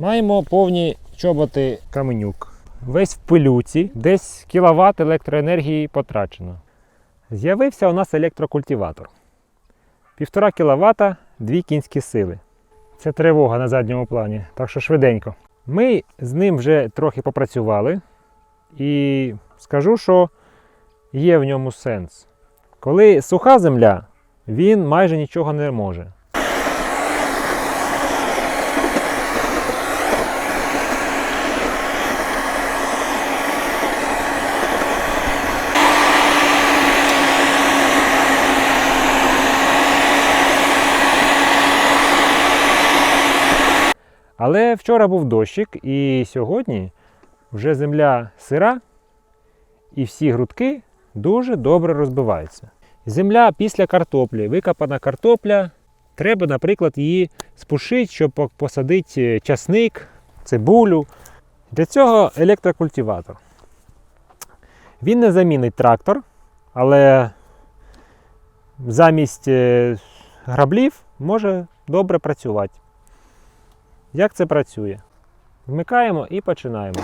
Маємо повні чоботи каменюк. Весь в пилюці, десь кіловат електроенергії потрачено. З'явився у нас електрокультиватор. 1,5 кВт, 2 кінські сили. Це тривога на задньому плані, так що швиденько. Ми з ним вже трохи попрацювали, і скажу, що є в ньому сенс. Коли суха земля, він майже нічого не може. Але вчора був дощик, і сьогодні вже земля сира, і всі грудки дуже добре розбиваються. Земля після картоплі, викопана картопля, треба, наприклад, її спушити, щоб посадити часник, цибулю. Для цього електрокультиватор. Він не замінить трактор, але замість е, граблів може добре працювати. Як це працює? Вмикаємо і починаємо.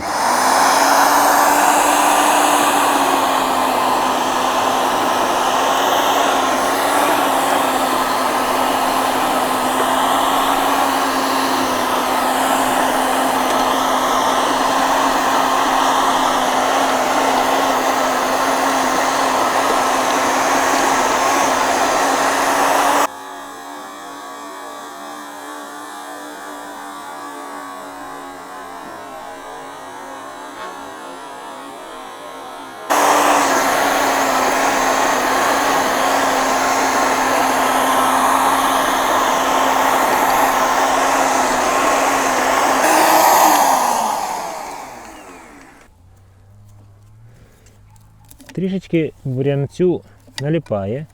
Трішечки бурянцю наліпає,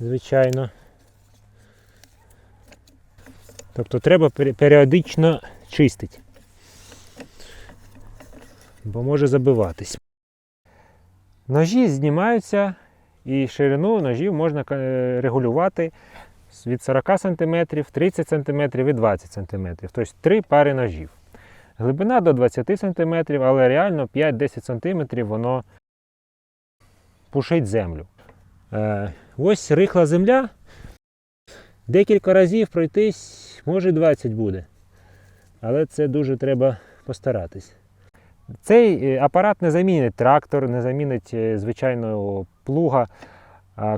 звичайно. Тобто треба періодично чистити. Бо може забиватись. Ножі знімаються і ширину ножів можна е, регулювати від 40 см, 30 см і 20 см. Тобто три пари ножів. Глибина до 20 см, але реально 5-10 см воно пушить землю. Е, ось рихла земля. Декілька разів пройтись, може 20 буде. Але це дуже треба постаратись. Цей е, апарат не замінить трактор, не замінить е, звичайного плуга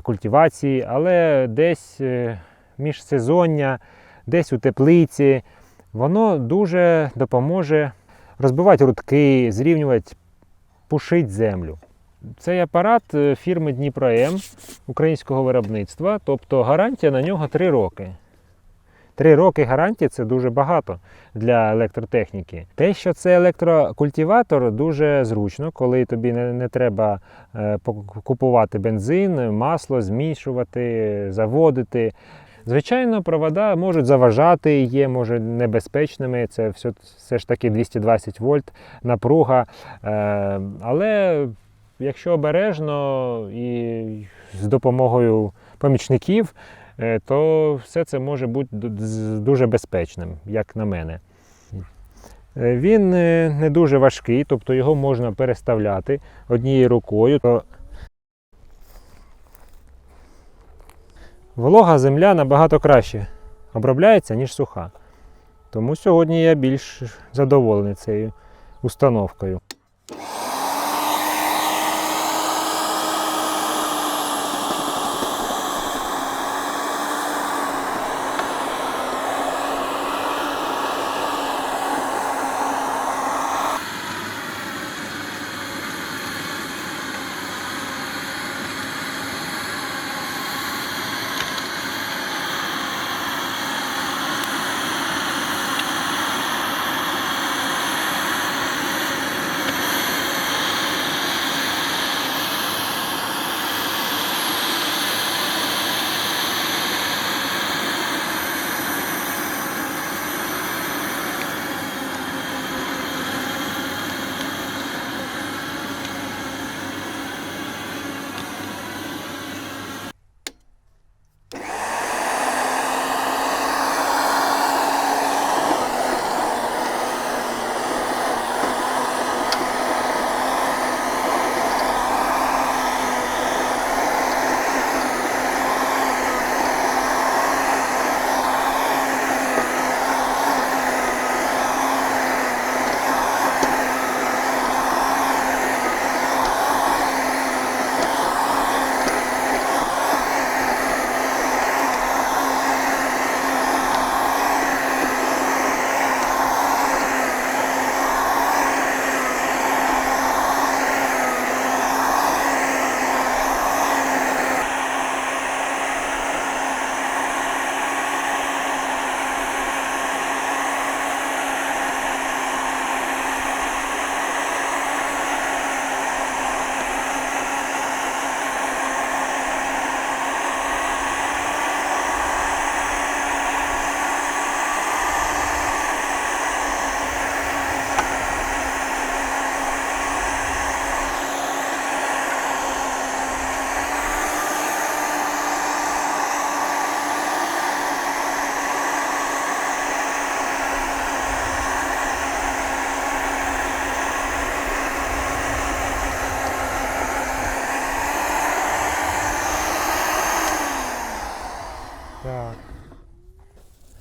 культивації, але десь міжсезоння, десь у теплиці, воно дуже допоможе розбивати рудки, зрівнювати, пушить землю. Цей апарат е, фірми Дніпро М українського виробництва, тобто гарантія на нього 3 роки. Три роки гарантії це дуже багато для електротехніки. Те, що це електрокультиватор, дуже зручно, коли тобі не, не треба е, купувати бензин, масло, змішувати, заводити. Звичайно, провода можуть заважати, є може небезпечними. Це все, все ж таки 220 вольт напруга. Е, але якщо обережно і з допомогою помічників, е, то все це може бути дуже безпечним, як на мене. Е, Він е, не дуже важкий, тобто його можна переставляти однією рукою. Волога земля набагато краще обробляється, ніж суха. Тому сьогодні я більш задоволений цією установкою.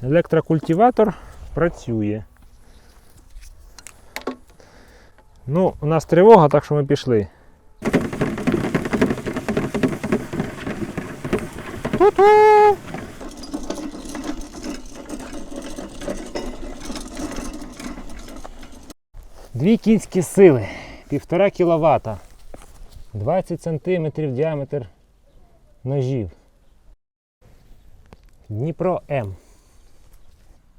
Електрокультиватор працює. Ну, у нас тривога, так що ми пішли. Ту-ту! Дві кінські сили, 1,5 кВт, 20 см діаметр ножів. Дніпро М.